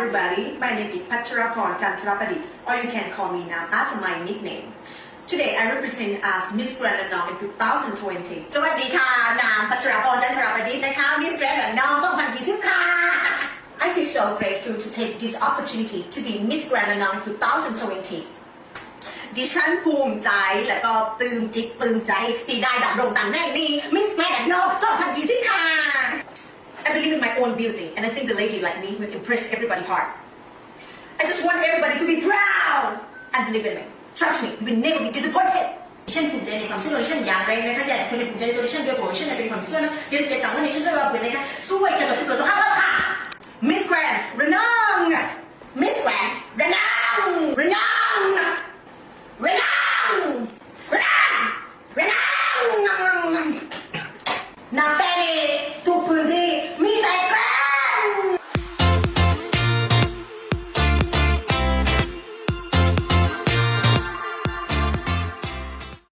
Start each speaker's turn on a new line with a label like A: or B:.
A: My name is Pacharapon Chantrapadi, or you can call me now as my nickname. Today I represent as Miss Grand Annam in 2020.
B: สวัสดีค่ะ นามพัชรพรจันทรประดิษฐ์นะคะมิสแกรนด์น้อง2020 ค่ะ
A: I feel so grateful to take this opportunity to be Miss Grand Annam 2020.
B: ดิฉันภูมิใจและก็ปลื้มจิตปลื้มใจที่ได้ดำรงตำแหน่งนี้มิสแกรนด์น้อง2020 ค่ะ
A: I believe in my own beauty, and I think the lady like me will impress everybody's heart. I just want everybody to be proud and believe in me. Trust me, you will never be disappointed.
B: ดิฉันภูมิใจในความเชื่อของดิฉันอย่างแรงนะคะอยากให้คนในภูมิใจในตัวดิฉันด้วยเพราะว่าดิฉันเป็นความเชื่อนะจะจะต่างว่าในฉันจะรับเป็นนะคะสู้ไว้กันกับสิ่งเหล่านี้ครับค่ะ
A: Miss Grand, Renang!
B: มิสแกรนด์ระนองระนองระนองระนองระนองนางแป้